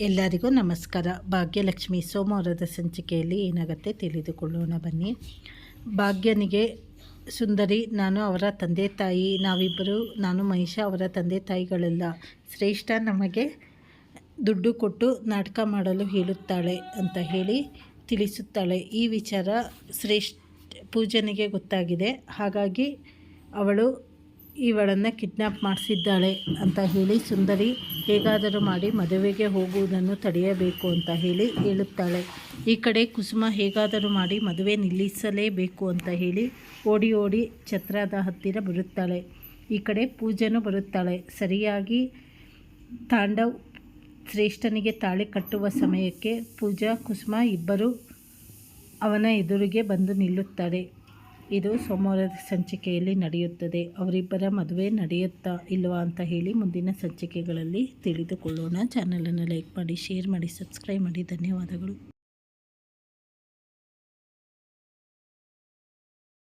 ಎಲ್ಲರಿಗೂ ನಮಸ್ಕಾರ. ಭಾಗ್ಯಲಕ್ಷ್ಮಿ ಸೋಮವಾರದ ಸಂಚಿಕೆಯಲ್ಲಿ ಏನಾಗುತ್ತೆ ತಿಳಿದುಕೊಳ್ಳೋಣ ಬನ್ನಿ. ಭಾಗ್ಯನಿಗೆ ಸುಂದರಿ, ನಾನು ಅವರ ತಂದೆ ತಾಯಿ, ನಾವಿಬ್ಬರು, ನಾನು ಮಹಿಷ, ಅವರ ತಂದೆ ತಾಯಿಗಳೆಲ್ಲ. ಶ್ರೇಷ್ಠ ನಮಗೆ ದುಡ್ಡು ಕೊಟ್ಟು ನಾಟಕ ಮಾಡಲು ಹೇಳುತ್ತಾಳೆ ಅಂತ ಹೇಳಿ ತಿಳಿಸುತ್ತಾಳೆ. ಈ ವಿಚಾರ ಶ್ರೇಷ್ಠ ಪೂಜನಿಗೆ ಗೊತ್ತಾಗಿದೆ. ಹಾಗಾಗಿ ಅವಳು ಇವಳನ್ನು ಕಿಡ್ನ್ಯಾಪ್ ಮಾಡಿಸಿದ್ದಾಳೆ ಅಂತ ಹೇಳಿ ಸುಂದರಿ ಹೇಗಾದರೂ ಮಾಡಿ ಮದುವೆಗೆ ಹೋಗುವುದನ್ನು ತಡೆಯಬೇಕು ಅಂತ ಹೇಳಿ ಹೇಳುತ್ತಾಳೆ. ಈ ಕಡೆ ಕುಸುಮ ಹೇಗಾದರೂ ಮಾಡಿ ಮದುವೆ ನಿಲ್ಲಿಸಲೇಬೇಕು ಅಂತ ಹೇಳಿ ಓಡಿ ಓಡಿ ಛತ್ರದ ಹತ್ತಿರ ಬರುತ್ತಾಳೆ. ಈ ಕಡೆ ಪೂಜೆನೂ ಬರುತ್ತಾಳೆ. ಸರಿಯಾಗಿ ತಾಂಡವ್ ಶ್ರೇಷ್ಠನಿಗೆ ತಾಳಿ ಕಟ್ಟುವ ಸಮಯಕ್ಕೆ ಪೂಜಾ, ಕುಸುಮ ಇಬ್ಬರು ಅವನ ಎದುರಿಗೆ ಬಂದು ನಿಲ್ಲುತ್ತಾರೆ. ಇದು ಸೋಮವಾರದ ಸಂಚಿಕೆಯಲ್ಲಿ ನಡೆಯುತ್ತದೆ. ಅವರಿಬ್ಬರ ಮದುವೆ ನಡೆಯುತ್ತಾ ಇಲ್ವಾ ಅಂತ ಹೇಳಿ ಮುಂದಿನ ಸಂಚಿಕೆಗಳಲ್ಲಿ ತಿಳಿದುಕೊಳ್ಳೋಣ. ಚಾನಲನ್ನು ಲೈಕ್ ಮಾಡಿ, ಶೇರ್ ಮಾಡಿ, ಸಬ್ಸ್ಕ್ರೈಬ್ ಮಾಡಿ. ಧನ್ಯವಾದಗಳು.